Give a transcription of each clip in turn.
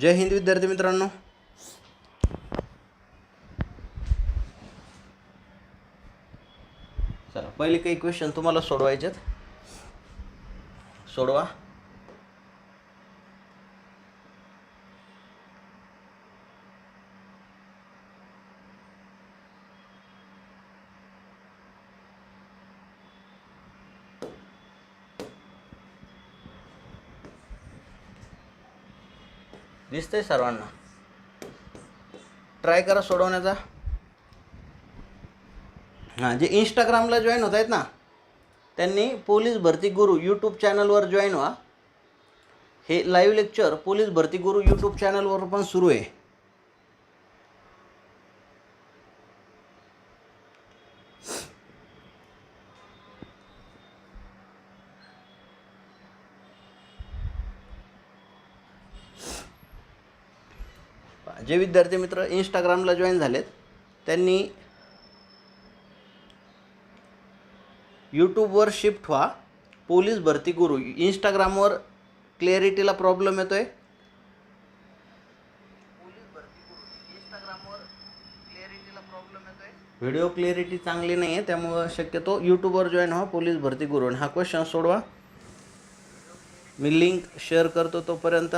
जय हिंद विद्यार्थी मित्रांनो. चला पहिले काही क्वेश्चन तुम्हाला सोडवायचेत. सोडवा. नमस्ते सर्वांना. ट्राय करा सोडवण्याचा. हां जे इंस्टाग्रामला जॉईन होत आहेत ना त्यांनी पोलीस भरती गुरु यूट्यूब चॅनलवर जॉईन व्हा. हे लाईव्ह लेक्चर पोलीस भरती गुरु यूट्यूब चॅनलवर पण सुरू आहे. जे विद्यार्थी मित्र इंस्टाग्रामला जॉईन झालेत त्यांनी यूट्यूबवर शिफ्ट व्हा. पोलीस भरती गुरु इंस्टाग्रामवर क्लिअरिटीला प्रॉब्लेम येतो आहे व्हिडिओ क्लिअरिटी चांगली नाही आहे त्यामुळं शक्यतो यूट्यूबवर जॉईन व्हा पोलीस भरती गुरु आणि हा क्वेश्चन सोडवा. मी लिंक शेअर करतो तोपर्यंत.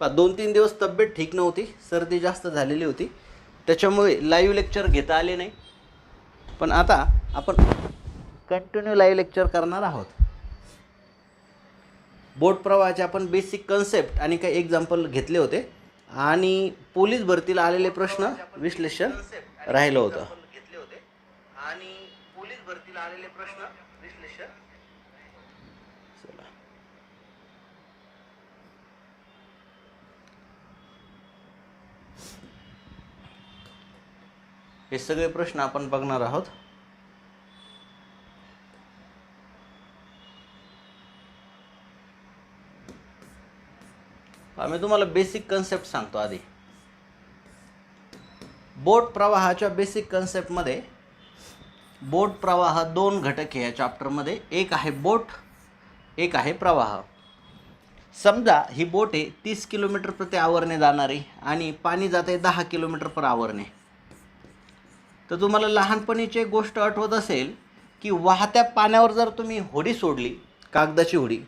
दोन तीन दिवस तब्येत ठीक नव्हती सर्दी जास्त झालेली होती. त्याच्यामुळे लाईव्ह लेक्चर घेता आले नाही. पण आता आपण कंटिन्यू लाईव्ह लेक्चर करणार आहोत. बोट प्रवाहाचे आपण बेसिक कन्सेप्ट आणि काही एक्झाम्पल घेतले होते. आणि पोलीस भरतीला आलेले प्रश्न विश्लेषण राहिलं होतं आणि पोलीस भरतीला आलेले प्रश्न विश्लेषण चला हे सगळे प्रश्न आपण बघणार आहोत. आम्ही तुम्हाला बेसिक कन्सेप्ट सांगतो आधी. बोट प्रवाहाच्या बेसिक कन्सेप्टमध्ये बोट प्रवाह दोन घटक आहे या चॅप्टरमध्ये एक आहे बोट एक आहे प्रवाह. समजा ही बोट आहे तीस किलोमीटर प्रति आवरने जाणारी आणि पाणी जाते दहा किलोमीटर पर आवरने तर तुम्हाला लहानपणीची एक गोष्ट आठवत असेल की वाहत्या पाण्यावर जर तुम्ही होडी सोडली कागदाची होडी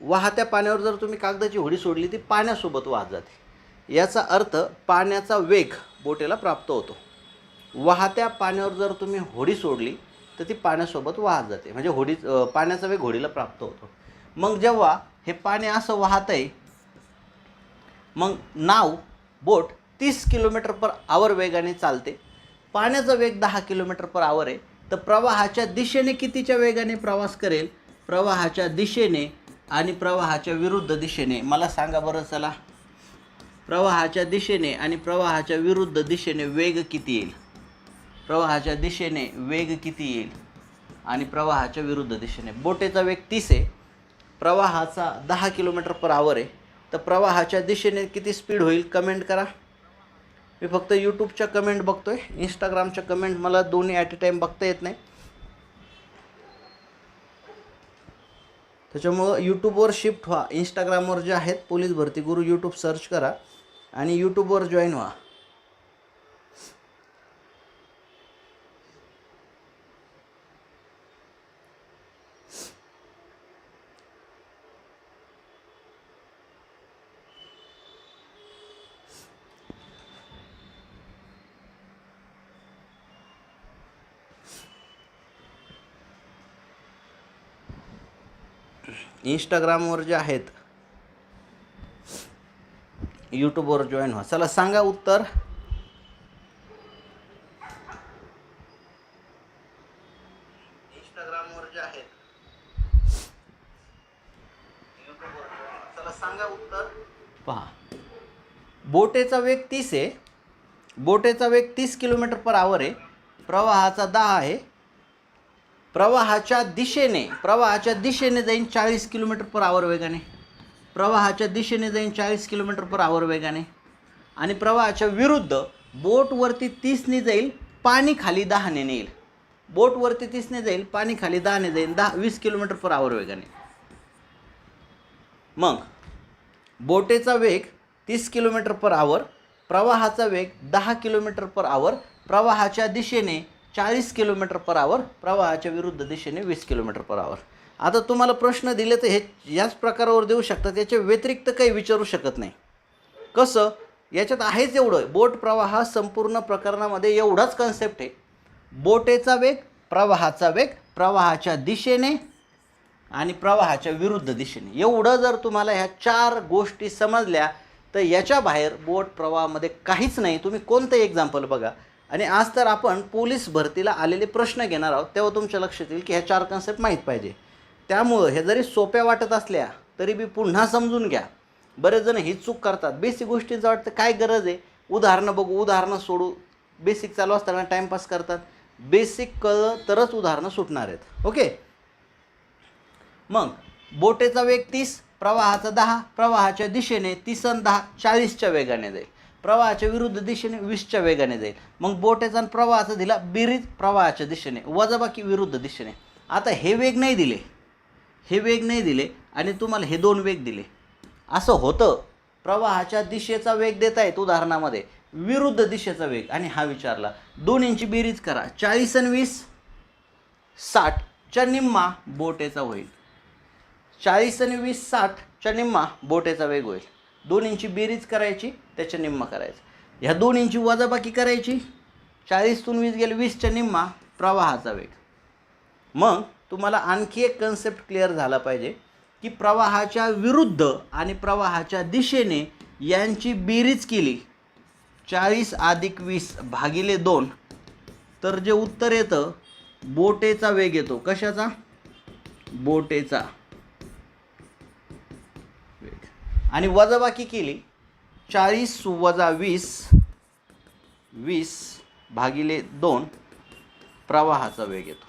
वाहत्या पाण्यावर जर तुम्ही कागदाची होडी सोडली ती पाण्यासोबत वाहत जाते. याचा अर्थ पाण्याचा वेग बोटीला प्राप्त होतो. वाहत्या पाण्यावर जर तुम्ही होडी सोडली तर ती पाण्यासोबत वाहत जाते. म्हणजे होडी पाण्याचा वेग होडीला प्राप्त होतो. मग जेव्हा हे पाणी असं वाहत आहे मग नाव बोट तीस किलोमीटर पर आवर वेगाने चालते. पाण्याचा वेग दहा किलोमीटर पर आवर आहे. तर प्रवाहाच्या दिशेने कितीच्या वेगाने प्रवास करेल? प्रवाहाच्या दिशेने आणि प्रवाहाच्या विरुद्ध दिशेने. मला सांगा बरं चला. प्रवाहाच्या दिशेने आणि प्रवाहाच्या विरुद्ध दिशेने वेग किती येईल? प्रवाहाच्या दिशेने वेग किती येईल? आणि प्रवाहाच्या विरुद्ध दिशेने. बोटेचा वेग तीस आहे. प्रवाहाचा दहा किलोमीटर पर आवर आहे. तर प्रवाहाच्या दिशेने किती स्पीड होईल? कमेंट करा. मी फक्त यूट्यूबच्या कमेंट बघतो आहे इंस्टाग्रामच्या कमेंट मला दोन्ही ॲट अ टाईम बघता येत नाही. त्याच्यामुळं यूट्यूबवर शिफ्ट व्हा. इंस्टाग्रामवर जे आहेत पोलीस भरती गुरु यूट्यूब सर्च करा आणि यूट्यूबवर जॉईन व्हा. इंस्टाग्रामवर जे आहेत यूट्यूबवर जॉईन व्हा. चला सांगा उत्तर. इंस्टाग्रामवर जे पहा. बोटेचा वेग तीस आहे. बोटेचा वेग तीस किलोमीटर पर आवर आहे. प्रवाहाचा दहा आहे. प्रवाहाच्या दिशेने प्रवाहाच्या दिशेने जाईन चाळीस किलोमीटर पर आवर वेगाने. प्रवाहाच्या दिशेने जाईन चाळीस किलोमीटर पर आवर वेगाने. आणि प्रवाहाच्या विरुद्ध बोटवरती तीसने जाईल पाणी खाली दहाने नेईल. बोटवरती तीसने जाईल पाणी खाली दहाने जाईल दहा वीस किलोमीटर पर आवर वेगाने. मग बोटेचा वेग तीस किलोमीटर पर आवर प्रवाहाचा वेग दहा किलोमीटर पर आवर प्रवाहाच्या दिशेने चाळीस किलोमीटर पर आवर प्रवाहाच्या विरुद्ध दिशेने वीस किलोमीटर पर आवर आता तुम्हाला प्रश्न दिले तर हे याच प्रकारावर देऊ शकतात याच्या व्यतिरिक्त काही विचारू शकत नाही. कसं? याच्यात आहेच एवढं. बोट प्रवाह संपूर्ण प्रकरणामध्ये एवढाच कन्सेप्ट आहे. बोटेचा वेग प्रवाहाचा वेग प्रवाहाच्या दिशेने आणि प्रवाहाच्या विरुद्ध दिशेने. एवढं जर तुम्हाला ह्या चार गोष्टी समजल्या तर याच्या बाहेर बोट प्रवाहामध्ये काहीच नाही. तुम्ही कोणतं एक्झाम्पल बघा. आणि आज तर आपण पोलीस भरतीला आलेले प्रश्न घेणार आहोत तेव्हा तुमच्या लक्षात येईल की ह्या चार कन्सेप्ट माहीत पाहिजे. त्यामुळं हे जरी सोप्या वाटत असल्या तरी बी पुन्हा समजून घ्या. बरेच जण ही चूक करतात. बेसिक गोष्टींचं वाटतं काय गरज आहे? उदाहरणं बघू उदाहरणं सोडू. बेसिक चालू असताना टाईमपास करतात. बेसिक कळलं तरच उदाहरणं सुटणार आहेत. ओके मग बोटेचा वेग तीस प्रवाहाचा दहा प्रवाहाच्या दिशेने तीस आणि दहा चाळीसच्या वेगाने जाईल. प्रवाहाच्या विरुद्ध दिशेने वीसच्या वेगाने जाईल. मग बोटेचा आणि प्रवाहाचा दिला बिरीज प्रवाहाच्या दिशेने वजाबाकी विरुद्ध दिशेने. आता हे वेग नाही दिले. हे वेग नाही दिले आणि तुम्हाला हे दोन वेग दिले. असं होतं. प्रवाहाच्या दिशेचा वेग देता येत उदाहरणामध्ये. विरुद्ध दिशेचा वेग. आणि हा विचारला दोन इंची बेरीज करा. चाळीस आणि वीस साठच्या निम्मा बोटेचा होईल. चाळीस आणि वीस साठच्या निम्मा बोटेचा वेग होईल. दोन इंची बेरीज करायची त्याच्या निम्मा करायचं. ह्या दोन इंची वजाबाकी करायची चाळीसतून वीस गेले वीसच्या निम्मा प्रवाहाचा वेग. मग तुम्हाला आणखी एक कन्सेप्ट क्लिअर झाला पाहिजे की प्रवाहाच्या विरुद्ध आणि प्रवाहाच्या दिशेने यांची बेरीज केली चाळीस अधिक वीस भागिले दोन तर जे उत्तर येतं बोटेचा वेग येतो. कशाचा? बोटेचा वेग आणि वजाबाकी केली. चाळीस वजा वीस वीस भागिले दोन प्रवाहाचा वेग येतो.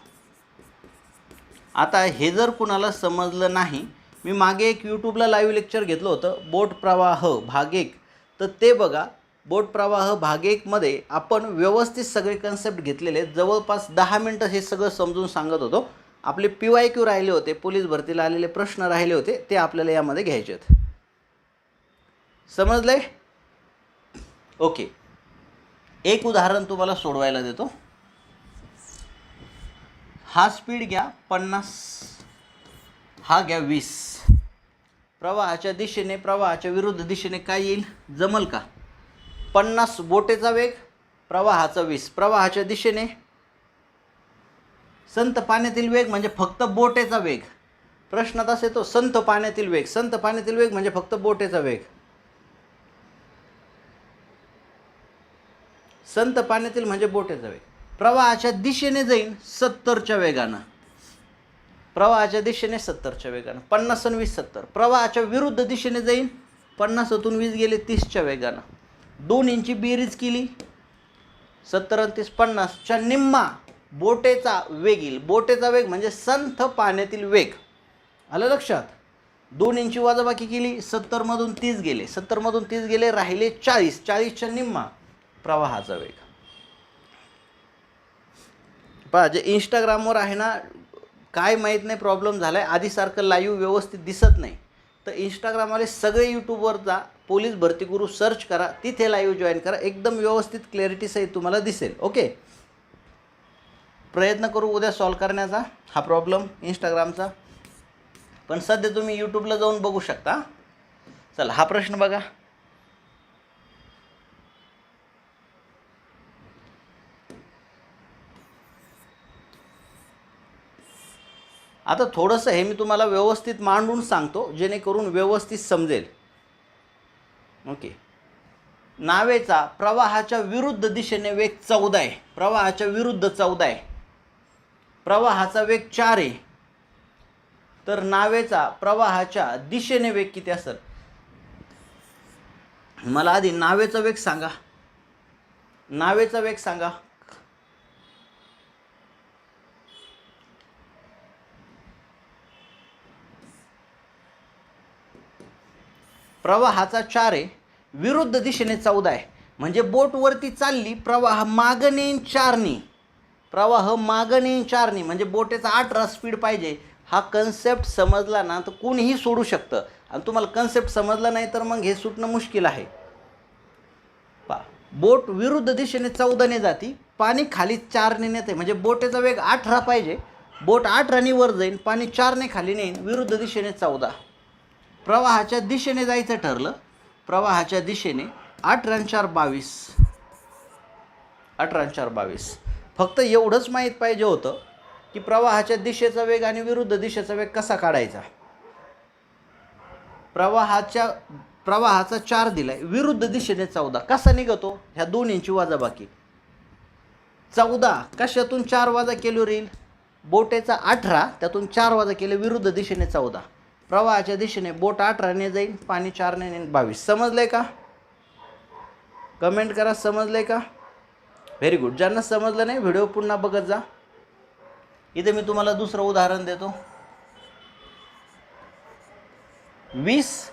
आता हे जर कुणाला समजलं नाही मी मागे एक यूट्यूबला लाईव्ह लेक्चर घेतलं होतं बोट प्रवाह भाग एक. तर ते बघा बोट प्रवाह भाग एकमध्ये आपण व्यवस्थित सगळे कन्सेप्ट घेतलेले जवळपास दहा मिनटं हे सगळं समजून सांगत होतो. आपले पी वाय क्यू राहिले होते पोलीस भरतीला आलेले प्रश्न राहिले होते ते आपल्याला यामध्ये घ्यायचे आहेत. समजलंय? ओके. एक उदाहरण तुम्हाला सोडवायला देतो. हा स्पीड घ्या पन्नास. हा घ्या वीस. प्रवाहाच्या दिशेने प्रवाहाच्या विरुद्ध दिशेने काय येईल? जमल का? पन्नास बोटेचा वेग प्रवाहाचा वीस. प्रवाहाच्या दिशेने संत पाण्यातील वेग म्हणजे फक्त बोटेचा वेग. प्रश्नात असे तो संत पाण्यातील वेग. संत पाण्यातील वेग म्हणजे फक्त बोटेचा वेग. संत पाण्यातील म्हणजे बोटेचा वेग. प्रवाहाच्या दिशेने जाईन सत्तरच्या वेगानं. प्रवाहाच्या दिशेने सत्तरच्या वेगानं. पन्नास आणि वीस सत्तर. प्रवाहाच्या विरुद्ध दिशेने जाईन पन्नासातून वीस गेले तीसच्या वेगानं. दोन इंची बेरीज केली. सत्तर आणि तीस पन्नासच्या निम्मा बोटेचा वेग येईल. बोटेचा वेग म्हणजे संथ पाण्यातील वेग. आलं लक्षात? दोन इंची वाजाबाकी केली सत्तरमधून तीस गेले. सत्तरमधून तीस गेले राहिले चाळीस. चाळीसच्या निम्मा. प्रवाहाचा वेग. पहा जे इंस्टाग्रामवर आहे ना काय माहीत नाही प्रॉब्लेम झाला आहे आधीसारखं लाईव्ह व्यवस्थित दिसत नाही. तर इंस्टाग्रामवाले सगळे यूट्यूबवर जा पोलीस भरती गुरु सर्च करा तिथे लाईव्ह जॉईन करा. एकदम व्यवस्थित क्लॅरिटीसहित तुम्हाला दिसेल. ओके प्रयत्न करू उद्या सॉल्व करण्याचा हा प्रॉब्लेम इंस्टाग्रामचा पण सध्या तुम्ही यूट्यूबला जाऊन बघू शकता. चला हा प्रश्न बघा. आता थोडंसं हे मी तुम्हाला व्यवस्थित मांडून सांगतो जेणेकरून व्यवस्थित समजेल. ओके. नावेचा प्रवाहाच्या विरुद्ध दिशेने वेग चौदा आहे. प्रवाहाच्या विरुद्ध चौदा आहे. प्रवाहाचा वेग चार आहे. तर नावेचा प्रवाहाच्या दिशेने वेग किती असेल? मला आधी नावेचा वेग सांगा. नावेचा वेग सांगा. प्रवाहाचा चार आहे विरुद्ध दिशेने चौदा आहे म्हणजे बोटवरती चालली प्रवाह मागणे चारणी. प्रवाह मागणे चारणी म्हणजे बोटेचा अठरा स्पीड पाहिजे. हा कन्सेप्ट समजला ना तर कोणीही सोडू शकतं. आणि तुम्हाला कन्सेप्ट समजला नाही तर मग हे सुटणं मुश्किल आहे. पा बोट विरुद्ध दिशेने चौदाने जाती पाणी खाली चारने नेते. म्हणजे बोटेचा वेग अठरा पाहिजे. बोट अठराने वर जाईन पाणी चारने खाली नेईन विरुद्ध दिशेने चौदा. प्रवाहाच्या दिशेने जायचं ठरलं. प्रवाहाच्या दिशेने अठरा चार बावीस. अठरा चार बावीस. फक्त एवढंच माहीत पाहिजे होतं की प्रवाहाच्या दिशेचा वेग आणि विरुद्ध दिशेचा वेग कसा काढायचा? प्रवाहाच्या प्रवाहाचा चार दिलाय. विरुद्ध दिशेने चौदा. कसा निघतो? ह्या दोन्हींची वाजाबाकी. चौदा कशातून चार वाजा केलो येईल बोटेचा अठरा त्यातून चार वाजा केले विरुद्ध दिशेने चौदा. प्रवाहाच्या दिशेने बोट अठराने जाईल पाणी चारने नेईन बावीस. समजलंय का? कमेंट करा समजलंय का? व्हेरी गुड ज्यांना समजलं नाही व्हिडिओ पुन्हा बघत जा. इथे मी तुम्हाला दुसरं उदाहरण देतो. वीस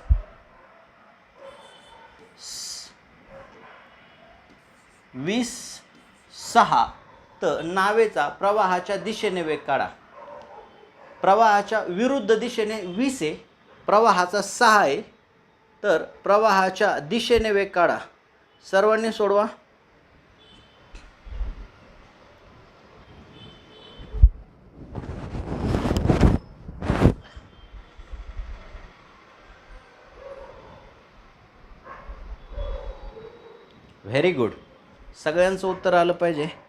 वीस सहा. तर नावेचा प्रवाहाच्या दिशेने वेग काढा. प्रवाहाच्या विरुद्ध दिशेने वीस आहे प्रवाहाचा सहा आहे. तर प्रवाहाच्या दिशेने वेग काढा. सर्वांनी सोडवा. व्हेरी गुड सगळ्यांचं उत्तर आलं पाहिजे.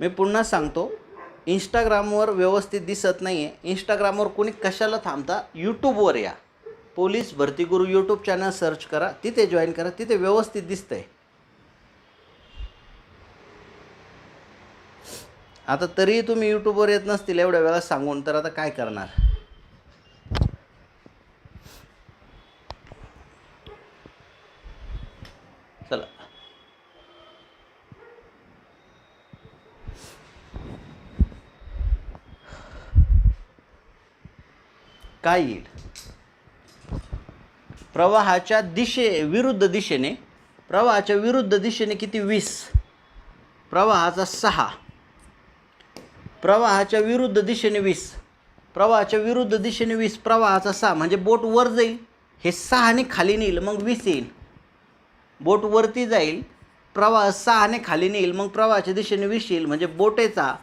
मी पुन्हा सांगतो इंस्टाग्रामवर व्यवस्थित दिसत नाही आहे इंस्टाग्रामवर कोणी कशाला थांबता? यूट्यूबवर या. पोलीस भरती गुरु यूट्यूब चॅनल सर्च करा तिथे जॉईन करा तिथे व्यवस्थित दिसतंय. आता तरीही तुम्ही यूट्यूबवर येत नसतील एवढ्या वेळा सांगून तर आता काय करणार? चला. काय येईल प्रवाहाच्या दिशे विरुद्ध दिशेने प्रवाहाच्या विरुद्ध दिशेने किती? वीस. प्रवाहाचा सहा. प्रवाहाच्या विरुद्ध दिशेने वीस. प्रवाहाच्या विरुद्ध दिशेने वीस प्रवाहाचा सहा. म्हणजे बोट वर जाईल हे सहाने खाली नेईल मग वीस येईल. बोट वरती जाईल प्रवाह सहाने खाली नेईल मग प्रवाहाच्या दिशेने वीस येईल. म्हणजे बोटेचा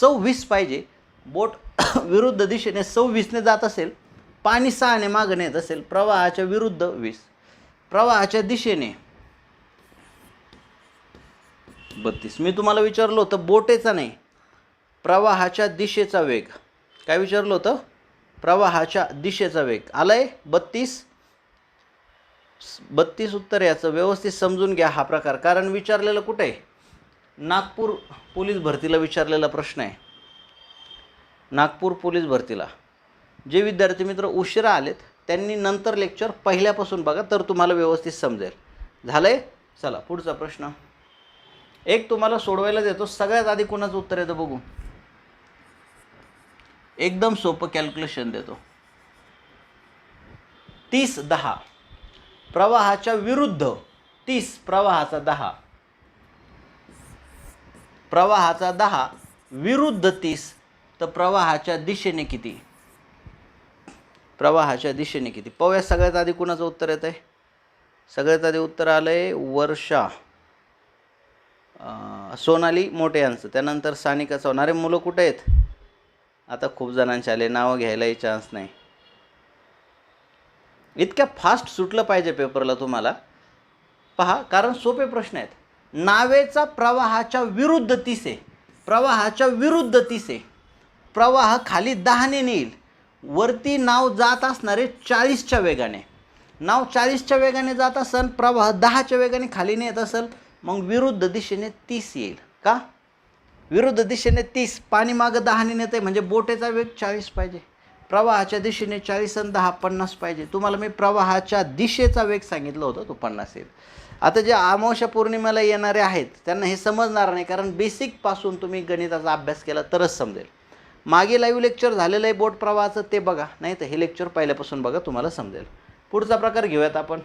सव्वीस पाहिजे. बोट विरुद्ध दिशेने सव्वीसने जात असेल पाणी सहाने मागं नेत असेल प्रवाहाच्या विरुद्ध वीस. प्रवाहाच्या दिशेने बत्तीस. मी तुम्हाला विचारलं होतं बोटेचा नाही प्रवाहाच्या दिशेचा वेग. काय विचारलं होतं? प्रवाहाच्या दिशेचा वेग. आलाय? बत्तीस? बत्तीस उत्तर याचं व्यवस्थित समजून घ्या हा प्रकार. कारण विचारलेलं कुठे? आहे नागपूर पोलीस भरतीला विचारलेला प्रश्न आहे. नागपूर पोलीस भरतीला. जे विद्यार्थी मित्र उशिरा आलेत त्यांनी नंतर लेक्चर पहिल्यापासून बघा तर तुम्हाला व्यवस्थित समजेल. झालं आहे चला पुढचा प्रश्न. एक तुम्हाला सोडवायला देतो सगळ्यात आधी कोणाचं उत्तर येतं बघू? एकदम सोपं कॅल्क्युलेशन देतो. तीस दहा. प्रवाहाच्या विरुद्ध तीस प्रवाहाचा दहा. प्रवाहाचा दहा विरुद्ध तीस तर प्रवाहाच्या दिशेने किती? प्रवाहाच्या दिशेने किती? पाहूया सगळ्यात आधी कुणाचं उत्तर येत आहे सगळ्यात आधी उत्तर आलं आहे वर्षा सोनाली मोठे यांचं. त्यानंतर सानिका चव्हाण मुलं कुठे आहेत? आता खूप जणांचे आले नावं घ्यायलाही चान्स नाही. इतक्या फास्ट सुटलं पाहिजे पेपरला तुम्हाला. पहा कारण सोपे प्रश्न आहेत. नावेचा प्रवाहाच्या विरुद्ध तिसे प्रवाहाच्या विरुद्ध तिसे प्रवाह खाली दहाने नेईल. वरती नाव जात असणारे चाळीसच्या वेगाने. नाव चाळीसच्या वेगाने जात असेल प्रवाह दहाच्या वेगाने खाली नेत असेल मग विरुद्ध दिशेने तीस येईल. का? विरुद्ध दिशेने तीस पाणी मागं दहाने नेते म्हणजे बोटेचा वेग चाळीस पाहिजे. प्रवाहाच्या दिशेने चाळीस आणि दहा पन्नास पाहिजे. तुम्हाला मी प्रवाहाच्या दिशेचा वेग सांगितलं होतं तो पन्नास येईल. आता जे अमावस्या पौर्णिमेला येणारे आहेत त्यांना हे समजणार नाही कारण बेसिकपासून तुम्ही गणिताचा अभ्यास केला तरच समजेल. मागे लाईव्ह लेक्चर झालेलं आहे बोट प्रवाहाचं ते बघा. नाही तर हे लेक्चर पहिल्यापासून बघा तुम्हाला समजेल. पुढचा प्रकार घेऊयात आपण.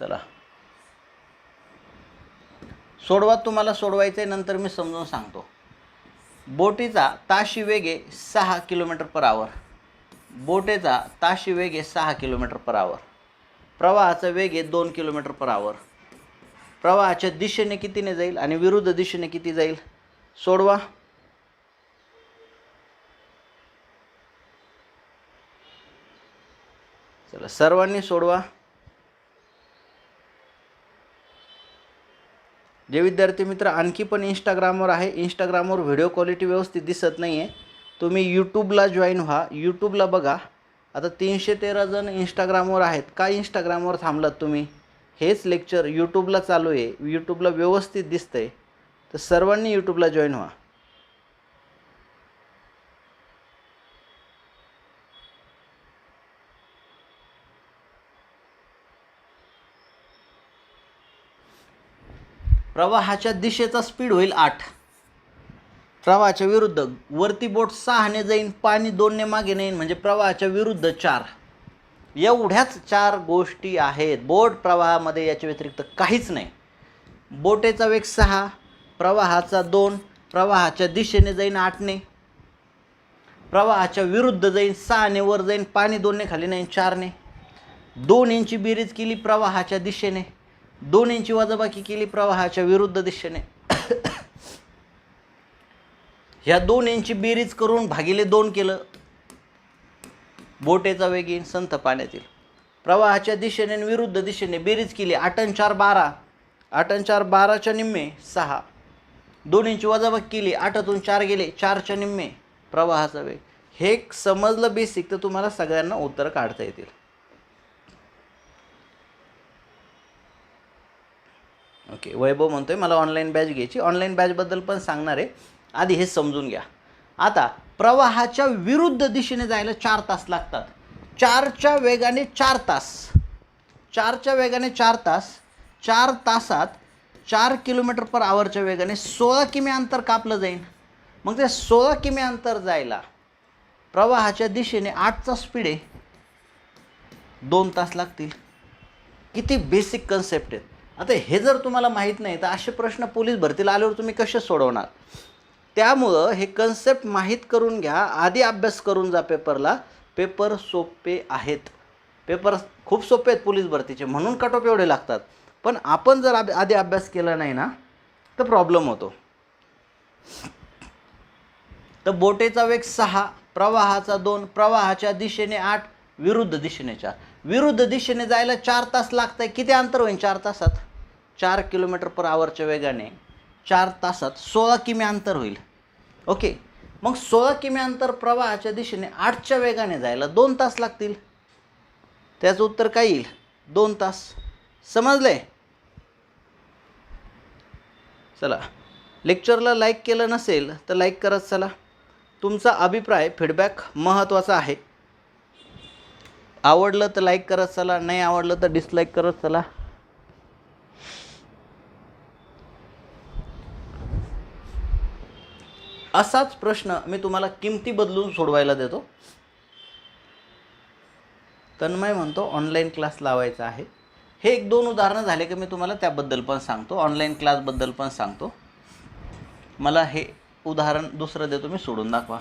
चला. सोडवा तुम्हाला सोडवायचं आहे नंतर मी समजून सांगतो. बोटीचा ताशी वेगे सहा किलोमीटर पर आवर बोटेचा ताशी वेगे सहा किलोमीटर पर आवर प्रवाहाचा वेग आहे दोन किलोमीटर पर आवर प्रवाहाच्या दिशेने कितीने जाईल आणि विरुद्ध दिशेने किती जाईल? सोडवा. चला सर्वांनी सोडवा. जे विद्यार्थी मित्र आणखी पण इंस्टाग्रामवर आहे. इंस्टाग्रामवर व्हिडिओ क्वालिटी व्यवस्थित दिसत नाही आहे तुम्ही यूट्यूबला जॉईन व्हा. यूट्यूबला बघा. आता तीनशे तेरा जण इंस्टाग्रामवर आहेत. का इंस्टाग्रामवर थांबलात तुम्ही? हेच लेक्चर यूट्यूबला चालू आहे. यूट्यूबला व्यवस्थित दिसतं आहे तर सर्वांनी यूट्यूबला जॉईन व्हा. प्रवाहाच्या दिशेचा स्पीड होईल आठ. प्रवाहाच्या विरुद्ध वरती बोट सहाने जाईन पाणी दोनने मागे नेईन म्हणजे प्रवाहाच्या विरुद्ध चार. एवढ्याच चार गोष्टी आहेत. बोट प्रवाहामध्ये याच्या व्यतिरिक्त काहीच नाही. बोटेचा वेग सहा प्रवाहाचा दोन प्रवाहाच्या दिशेने जाईन आठने. प्रवाहाच्या विरुद्ध जाईन सहाने वर जाईन पाणी दोनने खाली नाही चारने. दोन इंची बेरीज केली प्रवाहाच्या दिशेने. दोन इंची वजाबाकी केली प्रवाहाच्या विरुद्ध दिशेने. ह्या दोन इंची बेरीज करून भागिले दोन केलं. बोटेचा वेग येईन संथ पाण्यातील. प्रवाहाच्या दिशेने विरुद्ध दिशेने बेरीज केली. आठ आणि चार बारा. आठ आणि चार बाराच्या निम्मे सहा. दोन इंची वजाबाकी केली. आठातून चार गेले. चारच्या निम्मे प्रवाहाचा वेग. हे समजलं बेसिक तर तुम्हाला सगळ्यांना उत्तर काढता येतील. ओके वैभव म्हणतोय मला ऑनलाईन बॅच घ्यायची. ऑनलाईन बॅचबद्दल पण सांगणार आहे. आधी हे समजून घ्या. आता प्रवाहाच्या विरुद्ध दिशेने जायला चार तास लागतात. चारच्या वेगाने चार तास. चारच्या वेगाने चार तास. चार तासात चार किलोमीटर पर आवरच्या वेगाने सोळा किमी अंतर कापलं जाईल मग ते सोळा किमी अंतर जायला प्रवाहाच्या दिशेने आठचा स्पीड आहे. दोन तास लागतील. किती बेसिक कन्सेप्ट आहेत. आता हे जर तुम्हाला माहीत नाही तर असे प्रश्न पोलीस भरतीला आल्यावर तुम्ही कसे सोडवणार? त्यामुळं हे कन्सेप्ट माहीत करून घ्या. आधी अभ्यास करून जा पेपरला. पेपर सोपे आहेत. पेपर खूप सोपे आहेत पोलीस भरतीचे. म्हणून कट ऑफ एवढे लागतात. पण आपण जर आधी आधी अभ्यास केला नाही ना तर प्रॉब्लेम होतो. तर बोटेचा वेग सहा प्रवाहाचा दोन प्रवाहाच्या दिशेने आठ विरुद्ध दिशेने चार. विरुद्ध दिशेने जायला चार तास लागत आहे किती अंतर होईल चार तासात. चार किलोमीटर पर आवरच्या वेगाने चार तासात सोळा किमी अंतर होईल. ओके. मग सोळा किमी अंतर प्रवाहाच्या दिशेने आठच्या वेगाने जायला दोन तास लागतील. त्याचं उत्तर काय येईल? दोन तास. समजले? चला. लेक्चरला लाईक केलं नसेल तर लाईक करत चला. तुमचा अभिप्राय फीडबॅक महत्त्वाचा आहे. आवडलं तर लाईक करत चला. नाही आवडलं तर डिसलाईक करत चला. असाच प्रश्न मी तुम्हाला किमती बदलून सोडवायला देतो. तन्मय म्हणतो ऑनलाईन क्लास लावायचा आहे. हे एक दोन उदाहरणं झाले की मी तुम्हाला त्याबद्दल पण सांगतो. ऑनलाईन क्लासबद्दल पण सांगतो. मला हे उदाहरण दुसरं देतो मी सोडून दाखवा.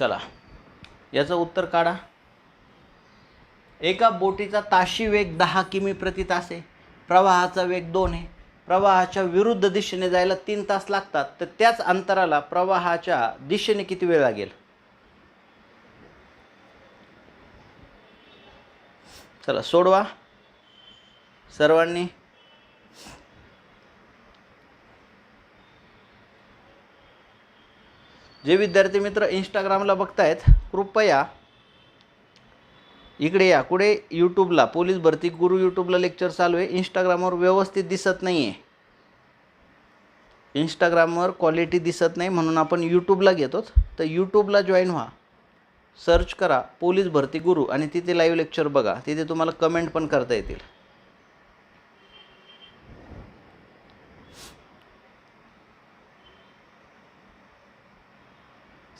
चला. याचं उत्तर काढा. एका बोटीचा ताशी वेग दहा किमी प्रति तास आहे. प्रवाहाचा वेग दोन आहे. प्रवाहाच्या विरुद्ध दिशेने जायला तीन तास लागतात. तर त्याच अंतराला प्रवाहाच्या दिशेने किती वेळ लागेल? चला सोडवा. सर्वांनी जे विद्यार्थी मित्र इंस्टाग्रामला बघतायत कृपया इकडे या. कुठे? यूट्यूबला पोलीस भरती गुरु यूट्यूबला लेक्चर चालू आहे. इंस्टाग्रामवर व्यवस्थित दिसत नाही आहे इंस्टाग्रामवर क्वालिटी दिसत नाही म्हणून आपण यूट्यूबला घेतो तर यूट्यूबला जॉईन व्हा. सर्च करा पोलीस भरती गुरु आणि तिथे लाईव्ह लेक्चर बघा. तिथे तुम्हाला कमेंट पण करता येतील.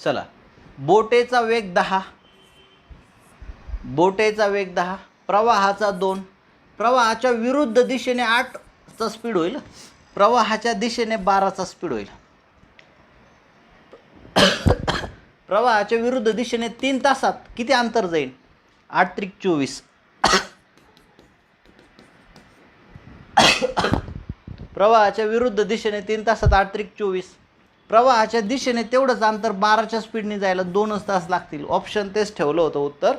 चला. बोटेचा वेग दहा. बोटेचा वेग दहा. प्रवाहाचा दोन. प्रवाहाच्या विरुद्ध दिशेने आठचा स्पीड होईल. प्रवाहाच्या दिशेने बाराचा स्पीड होईल. प्रवाहाच्या विरुद्ध दिशेने तीन तासात किती अंतर जाईल? आठ त्रिक चोवीस. प्रवाहाच्या विरुद्ध दिशेने तीन तासात आठ त्रिक चोवीस. प्रवाहाच्या दिशेने तेवढंच अंतर बाराच्या स्पीडने जायला दोनच तास लागतील. ऑप्शन तेच ठेवलं होतं उत्तर.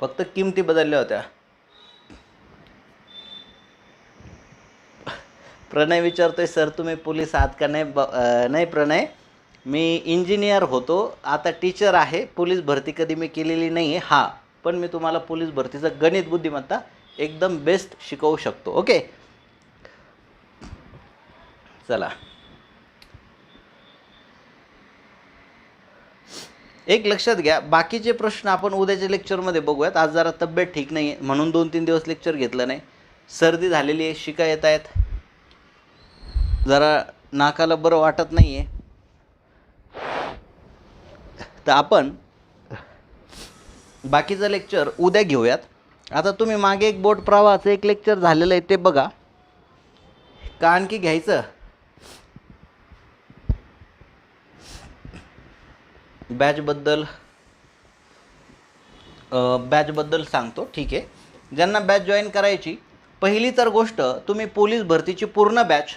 फक्त किमती बदलल्या होत्या. प्रणय विचारतोय सर तुम्ही पोलीस आहात का? नाही ब नाही प्रणय. मी इंजिनियर होतो. आता टीचर आहे. पोलीस भरती कधी मी केलेली नाही आहे हा पण मी तुम्हाला पोलीस भरतीचं गणित बुद्धिमत्ता एकदम बेस्ट शिकवू शकतो. ओके चला. एक लक्षात घ्या बाकीचे प्रश्न आपण उद्याच्या लेक्चरमध्ये बघूयात. आज जरा तब्येत ठीक नाही आहे म्हणून दोन तीन दिवस लेक्चर घेतलं नाही. सर्दी झालेली आहे शिका येत आहेत. जरा नाकाला बरं वाटत नाही आहे तर आपण बाकीचं लेक्चर उद्या घेऊयात. आता तुम्ही मागे एक बोट प्रवाहाचं एक लेक्चर झालेलं आहे ते बघा. का आणखी घ्यायचं? बॅचबद्दल बॅचबद्दल सांगतो ठीक आहे. ज्यांना बॅच जॉईन करायची पहिली तर गोष्ट तुम्ही पोलीस भरतीची पूर्ण बॅच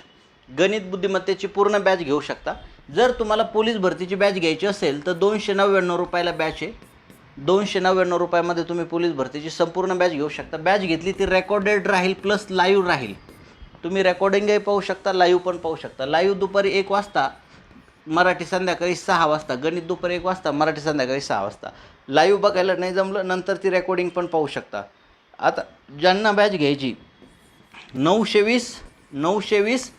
गणित बुद्धिमत्तेची पूर्ण बॅच घेऊ शकता. जर तुम्हाला पोलीस भरतीची बॅच घ्यायची असेल तर दोनशे नव्याण्णव रुपयाला बॅच आहे. दोनशे नव्याण्णव रुपयामध्ये तुम्ही पोलीस भरतीची संपूर्ण बॅच घेऊ शकता. बॅच घेतली ती रेकॉर्डेड राहील प्लस लाईव्ह राहील. तुम्ही रेकॉर्डिंगही पाहू शकता लाईव्ह पण पाहू शकता. लाईव्ह दुपारी एक वाजता मराठी संध्याकाळी सहा वाजता गणित दुपारी एक वाजता मराठी संध्याकाळी सहा वाजता. लाईव्ह बघायला नाही जमलं नंतर ती रेकॉर्डिंग पण पाहू शकता. आता ज्यांना बॅच घ्यायची नऊशे वीस नऊशे वीस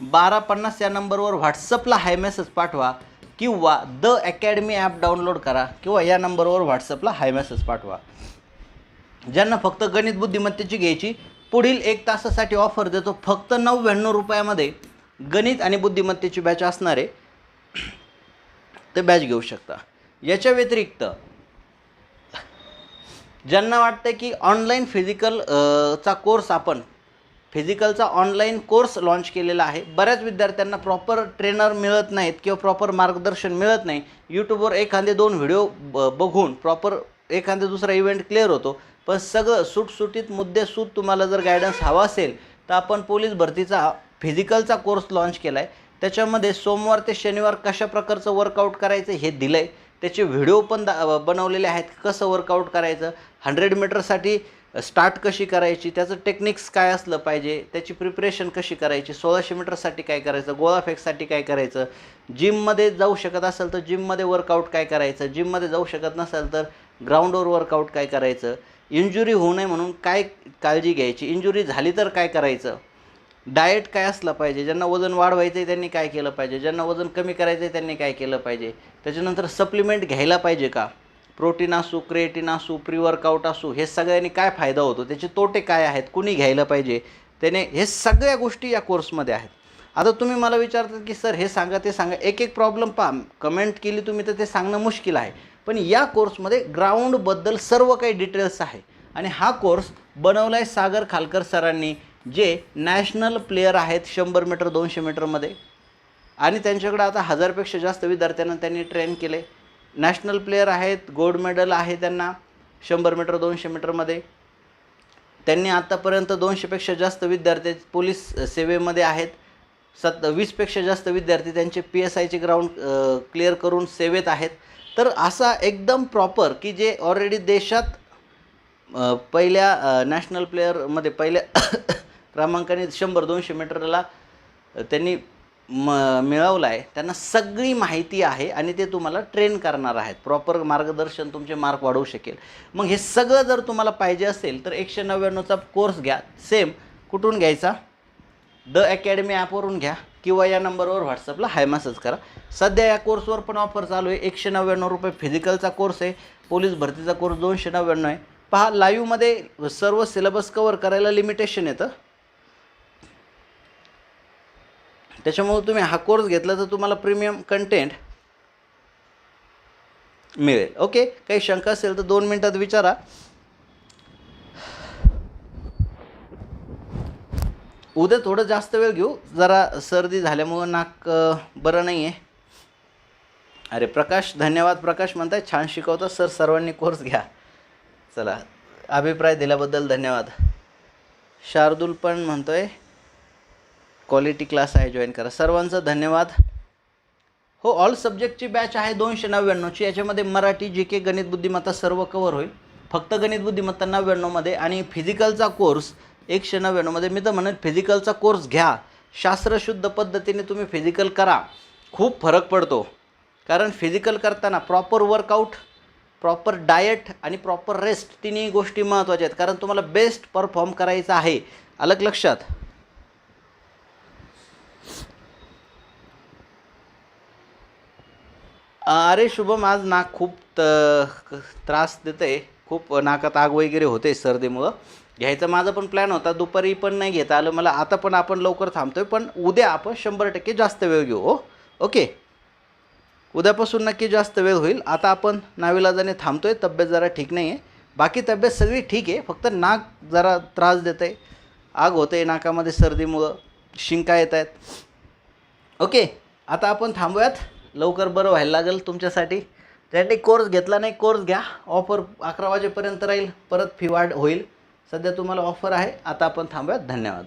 बारा पन्नास या नंबरवर व्हॉट्सअपला हाय मेसेज पाठवा किंवा द अकॅडमी ॲप डाउनलोड करा किंवा या नंबरवर व्हॉट्सअपला हाय मेसेज पाठवा. ज्यांना फक्त गणित बुद्धिमत्तेची घ्यायची पुढील एक तासासाठी ऑफर देतो फक्त नव्याण्णव रुपयामध्ये गणित आणि बुद्धिमत्तेची बॅच असणारे ते बॅच घेऊ शकता. याच्या व्यतिरिक्त ज्यांना वाटतं की ऑनलाईन फिजिकल चा कोर्स आपण फिजिकलचा ऑनलाईन कोर्स लॉन्च केलेला आहे बऱ्याच विद्यार्थ्यांना प्रॉपर ट्रेनर मिळत नाहीत किंवा प्रॉपर मार्गदर्शन मिळत नाही. यूट्यूबवर एखादे दोन व्हिडिओ ब बघून प्रॉपर एखादा दुसरा इव्हेंट क्लिअर होतो. पण सगळं सुटसुटीत मुद्देसूद तुम्हाला जर गायडन्स हवा असेल तर आपण पोलीस भरतीचा फिजिकलचा कोर्स लॉन्च केला आहे त्याच्यामध्ये सोमवार ते शनिवार कशा प्रकारचं वर्कआउट करायचं हे दिलं आहे त्याचे व्हिडिओ पण दा बनवलेले आहेत. कसं वर्कआउट करायचं? हंड्रेड मीटरसाठी स्टार्ट कशी करायची? त्याचं टेक्निक्स काय असलं पाहिजे? त्याची प्रिपरेशन कशी करायची? सोळाशे मीटरसाठी काय करायचं? गोळाफेकसाठी काय करायचं? जिममध्ये जाऊ शकत असेल तर जिममध्ये वर्कआउट काय करायचं? जिममध्ये जाऊ शकत नसेल तर ग्राउंडवर वर्कआउट काय करायचं? इंजुरी होऊ नये म्हणून काय काळजी घ्यायची? इंजुरी झाली तर काय करायचं? डाएट काय असलं पाहिजे ज्यांना वजन वाढवायचं आहे त्यांनी काय केलं पाहिजे ज्यांना वजन कमी करायचं आहे त्यांनी काय केलं पाहिजे त्याच्यानंतर सप्लिमेंट घ्यायला पाहिजे का? प्रोटीन असू क्रिएटिन असू प्रीवर्कआउट असू हे सगळ्यांनी काय फायदा होतो? त्याचे तोटे काय आहेत? कुणी घ्यायला पाहिजे? त्याने हे सगळ्या गोष्टी या कोर्समध्ये आहेत. आता तुम्ही मला विचारतात की सर हे सांगा ते सांगा. एक एक प्रॉब्लेम पहा. कमेंट केली तुम्ही तर ते सांगणं मुश्किल आहे. पण या कोर्समध्ये ग्राउंडबद्दल सर्व काही डिटेल्स आहे. आणि हा कोर्स बनवला आहे सागर खालकर सरांनी. जे नॅशनल प्लेयर आहेत शंभर मीटर दोनशे मीटरमध्ये आणि त्यांच्याकडे आता हजारपेक्षा जास्त विद्यार्थ्यांना त्यांनी ट्रेन केले. नॅशनल प्लेयर आहेत गोल्ड मेडल आहे त्यांना शंभर मीटर दोनशे मीटरमध्ये त्यांनी आत्तापर्यंत दोनशेपेक्षा जास्त विद्यार्थी पोलीस सेवेमध्ये आहेत. सत वीसपेक्षा जास्त विद्यार्थी त्यांचे पी एस आयचे ग्राउंड क्लिअर करून सेवेत आहेत. तर असा एकदम प्रॉपर की जे ऑलरेडी देशात पहिल्या नॅशनल प्लेअरमध्ये पहिल्या क्रमांकाने शंभर दोनशे मीटरला त्यांनी म मिळवला आहे त्यांना सगळी माहिती आहे आणि ते तुम्हाला ट्रेन करणार आहेत. प्रॉपर मार्गदर्शन तुमचे मार्क वाढवू शकेल. मग हे सगळं जर तुम्हाला पाहिजे असेल तर एकशे नव्याण्णवचा कोर्स घ्या. सेम कुठून घ्यायचा? द अकॅडमी ॲपवरून घ्या किंवा या नंबरवर व्हॉट्सअपला हाय मेसेज करा. सध्या या कोर्सवर पण ऑफर चालू आहे. एकशे नव्याण्णव रुपये फिजिकलचा कोर्स आहे. पोलीस भरतीचा कोर्स दोनशे नव्याण्णव आहे. पहा लाईव्हमध्ये सर्व सिलेबस कवर करायला लिमिटेशन येतं. त्याच्यामुळे तुम्ही हा कोर्स घेतला तर तुम्हाला प्रीमियम कंटेंट मिळेल. ओके काही शंका असेल तर दोन मिनटात विचारा. उद्या थोडं जास्त वेळ घेऊ. जरा सर्दी झाल्यामुळं नाक बरं नाही आहे अरे प्रकाश धन्यवाद प्रकाश म्हणताय. छान शिकवता. सर सर्वांनी कोर्स घ्या. चला. अभिप्राय दिल्याबद्दल धन्यवाद. शार्दूल पण म्हणतोय क्वालिटी क्लास आहे जॉईन करा. सर्वांचं धन्यवाद. हो ऑल सब्जेक्टची बॅच आहे दोनशे नव्याण्णवची याच्यामध्ये मराठी जी के गणित बुद्धिमत्ता सर्व कवर होईल. फक्त गणित बुद्धिमत्ता नव्याण्णवमध्ये आणि फिजिकलचा कोर्स एकशे नव्याण्णवमध्ये मी तर म्हणेन फिजिकलचा कोर्स घ्या. शास्त्रशुद्ध पद्धतीने तुम्ही फिजिकल करा. खूप फरक पडतो. कारण फिजिकल करताना प्रॉपर वर्कआउट प्रॉपर डाएट आणि प्रॉपर रेस्ट तिन्ही गोष्टी महत्त्वाच्या आहेत. कारण तुम्हाला बेस्ट परफॉर्म करायचं आहे. अलग लक्षात. अरे शुभम आज नाक खूप त त्रास देतं. आहे खूप नाकात आग वगैरे होते सर्दीमुळं. घ्यायचा माझा पण प्लॅन होता. दुपारी पण नाही घेता आलं. मला आता पण आपण लवकर थांबतोय पण उद्या आपण शंभर टक्के जास्त वेळ घेऊ हो. ओके. उद्यापासून नक्की जास्त वेळ होईल. आता आपण नाविलाजाने थांबतोय. तब्येत जरा ठीक नाही आहे बाकी तब्येत सगळी ठीक आहे. फक्त नाक जरा त्रास देत. आहे आग होते आहे नाकामध्ये सर्दीमुळं. शिंका येत आहेत. ओके. आता आपण थांबूयात. लवकर बरं व्हायला लागेल तुमच्यासाठी. त्यासाठी कोर्स घेतला नाही कोर्स घ्या. ऑफर अकरा वाजेपर्यंत राहील. परत फी वाढ होईल. सध्या तुम्हाला ऑफर आहे. आता आपण थांबूयात. धन्यवाद.